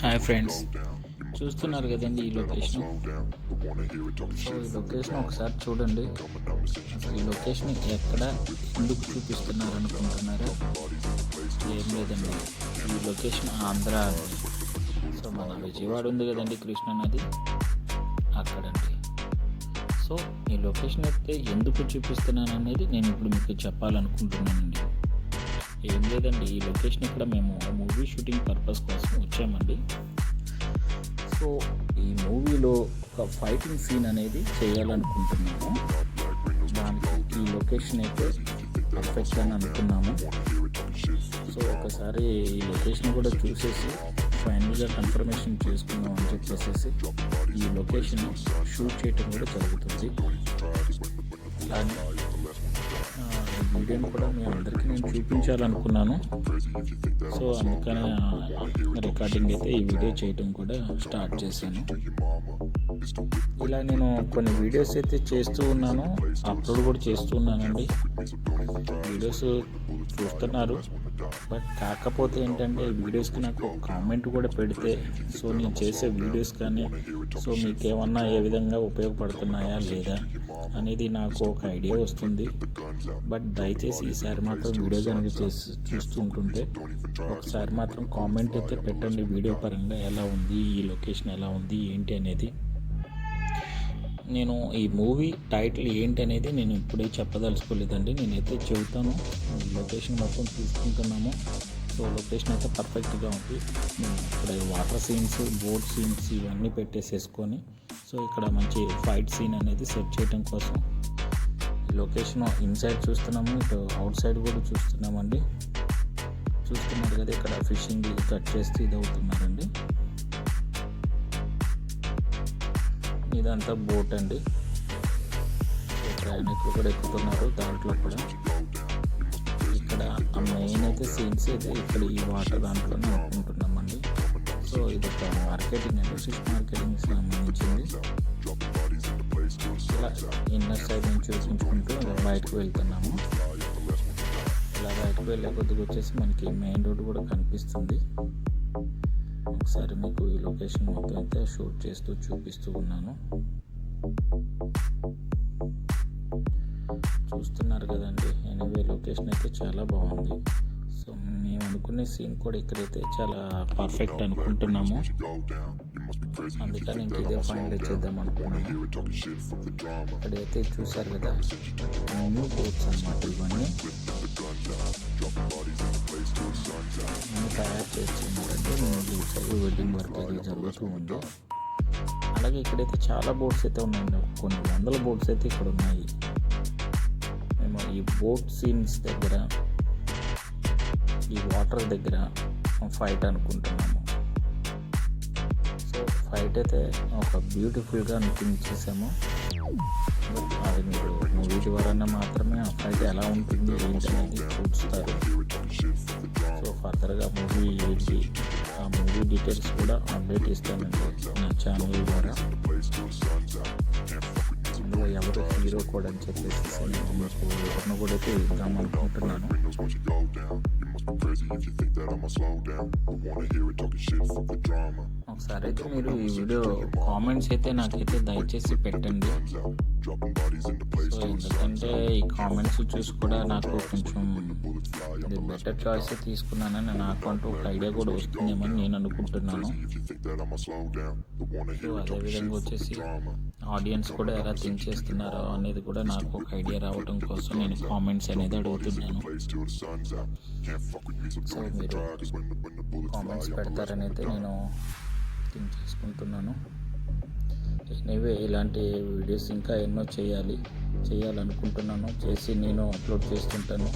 Hi friends చూస్తున్నారు కదండి ఈ లొకేషన్ సో ఈ లొకేషన్ ఒకసారి చూడండి. అసలు ఈ లొకేషన్ ఎక్కడ ఎందుకు చూపిస్తున్నారు అనుకుంటున్నారా ఏం లేదండి. ఈ లొకేషన్ ఆంధ్ర. సో మన విజయవాడ ఉంది కదండి కృష్ణా నది. అక్కడండి. సో ఈ లొకేషన్ అయితే ఎందుకు చూపిస్తున్నాను అనేది నేను ఇప్పుడు మీకు చెప్పాలనుకుంటున్నానండి. ఏం లేదండి ఈ లొకేషన్ ఇక్కడ మేము మూవీ షూటింగ్ పర్పస్ కోసం వచ్చామండి. సో ఈ మూవీలో ఒక ఫైటింగ్ సీన్ అనేది చేయాలనుకుంటున్నాము. దానికి ఈ లొకేషన్ అయితే పర్ఫెక్ట్ అని అనుకున్నాము. సో ఒకసారి ఈ లొకేషన్ కూడా చూసేసి ఫైనల్గా కన్ఫర్మేషన్ చేసుకుందాం అని చెప్పేసి ఈ లొకేషన్ షూట్ చేయటం కూడా జరుగుతుంది. అలానే వీడియోని కూడా మీ అందరికీ నేను చూపించాలనుకున్నాను. సో అందుకనే రికార్డింగ్ అయితే ఈ వీడియో చేయడం కూడా స్టార్ట్ చేశాను. ఇలా నేను కొన్ని వీడియోస్ అయితే చేస్తూ ఉన్నాను. అప్లోడ్ కూడా చేస్తూ ఉన్నానండి. వీడియోస్ చూస్తున్నారు. బట్ కాకపోతే ఏంటంటే వీడియోస్కి నాకు కామెంట్ కూడా పెడితే సో నేను చేసే వీడియోస్ కానీ సో మీకు ఏమన్నా ఏ విధంగా ఉపయోగపడుతున్నాయా లేదా? అనేది నాకు ఒక ఐడియా వస్తుంది. బట్ దయచేసి ఈసారి మాత్రం వీడియో కనుక చేసి చూస్తుంటుంటే ఒకసారి మాత్రం కామెంట్ అయితే పెట్టండి వీడియో పరంగా ఎలా ఉంది ఈ లొకేషన్ ఎలా ఉంది ఏంటి అనేది. నేను ఈ మూవీ టైటిల్ ఏంటి అనేది నేను ఇప్పుడే చెప్పదలుచుకోలేదండి. నేనైతే చెబుతాను. లొకేషన్ మొత్తం తీసుకుంటున్నాము సో లొకేషన్ అయితే పర్ఫెక్ట్గా ఉంది. ఇక్కడ వాటర్ సీన్స్ బోట్ సీన్స్ ఇవన్నీ పెట్టేసేసుకొని సో ఇక్కడ మంచి ఫైట్ సీన్ అనేది సెట్ చేయడం కోసం లొకేషన్ ఇన్సైడ్ చూస్తున్నాము. ఇటు అవుట్ సైడ్ కూడా చూస్తున్నామండి. చూస్తున్నారు కదా ఇక్కడ ఫిషింగ్ కట్ చేస్తే ఇది అవుతున్నారు. ఇదంతా బోట్ అండి. ప్రయాణికులు కూడా ఎక్కుతున్నారు దాంట్లో కూడా. ఇక్కడ ఆ మెయిన్ అయితే సీన్స్ అయితే ఇక్కడ ఈ వాటర్ దాంట్లోనే అనుకుంటున్నామండి సో ఇది ఒక మార్కెటింగ్ అండి. ఫిష్ మార్కెటింగ్ సంబంధించింది. ఇలా ఇన్నర్ సైడ్ నుంచి చూసుకుంటూ బయటకు వెళ్తున్నాము. ఇలా బయటకు వెళ్ళే కొద్దిగా వచ్చేసి మనకి మెయిన్ రోడ్ కూడా కనిపిస్తుంది. ఒకసారి మీకు ఈ లొకేషన్ మొత్తం అయితే షూట్ చేస్తూ చూపిస్తూ ఉన్నాను. చూస్తున్నారు కదండి ఎనీవే లొకేషన్ అయితే చాలా బాగుంది. మేము అనుకునే సీన్ కూడా ఇక్కడైతే చాలా పర్ఫెక్ట్ అనుకుంటున్నాము. అందుకని ఇంక ఇదే ఫైనల్ చేద్దాం అనుకున్నాము. ఇక్కడైతే చూసారు కదా న్యూ బోట్స్ అన్నమాట ఇవన్నీ. తయారు చేస్తున్నారంటే నేను సైడ్ వెడ్డింగ్ వర్క్ అది జరుగుతూ ఉంది. అలాగే ఇక్కడైతే చాలా బోట్స్ అయితే ఉన్నాయండి. కొన్ని వందల బోట్స్ అయితే ఇక్కడ ఉన్నాయి మేము ఈ బోట్ సీన్స్ దగ్గర ఈ వాటర్ దగ్గర ఫైట్ అనుకుంటున్నాము. సో ఫైట్ అయితే ఒక బ్యూటిఫుల్గా అనిపించేసాము. అది మీరు మూవీ ద్వారా మాత్రమే ఆ ఫైట్ ఎలా ఉంటుంది ఏంటి అనేది చూస్తారు సో ఫర్దర్గా మూవీ ఏంటి ఆ మూవీ డీటెయిల్స్ కూడా అప్డేట్ ఇస్తానండి నా ఛానల్ ద్వారా. అందులో ఎవరు హీరో కూడా అని చెప్పేసి నేను కూడా అయితే ఇద్దాం అనుకుంటున్నాను. ఒకసారి అయితే మీరు ఈ వీడియో కామెంట్స్ అయితే నాకైతే దయచేసి పెట్టండి. సో ఎందుకంటే ఈ కామెంట్స్ చూసి కూడా నాకు కొంచెం ఇది బెటర్ చాయిస్ తీసుకున్నానని నాకు అంటూ ఒక ఐడియా కూడా వస్తుందేమని నేను అనుకుంటున్నాను. సో అదేవిధంగా వచ్చేసి ఆడియన్స్ కూడా ఎలా థింక్ చేస్తున్నారో అనేది కూడా నాకు ఒక ఐడియా రావడం కోసం నేను కామెంట్స్ అనేది అడుగుతున్నాను. సో మీరు కామెంట్స్ పెడతారని అయితే నేను థింక్ చేసుకుంటున్నాను. ఎనీవే ఇలాంటి వీడియోస్ ఇంకా ఎన్నో చేయాలి చేయాలనుకుంటున్నాను. చేసి నేను అప్లోడ్ చేస్తుంటాను.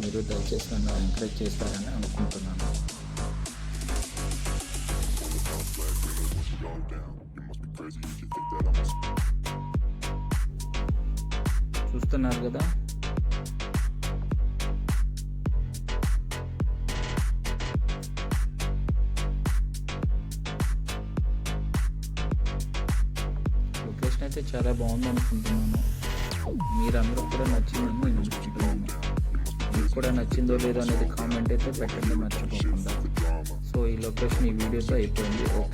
మీరు దయచేసి నన్ను ఎంకరేజ్ చేస్తారని అనుకుంటున్నాను. చూస్తున్నారు కదా? అయితే చాలా బాగుంది అనుకుంటున్నాను. మీరందరూ కూడా నచ్చిందని నేను అనుకుంటున్నాను మీకు కూడా నచ్చిందో లేదో అనేది కామెంట్ అయితే పెట్టండి మర్చిపోకుండా. సో ఈ లొకేషన్ ఈ వీడియోతో అయిపోయింది. ఓకే.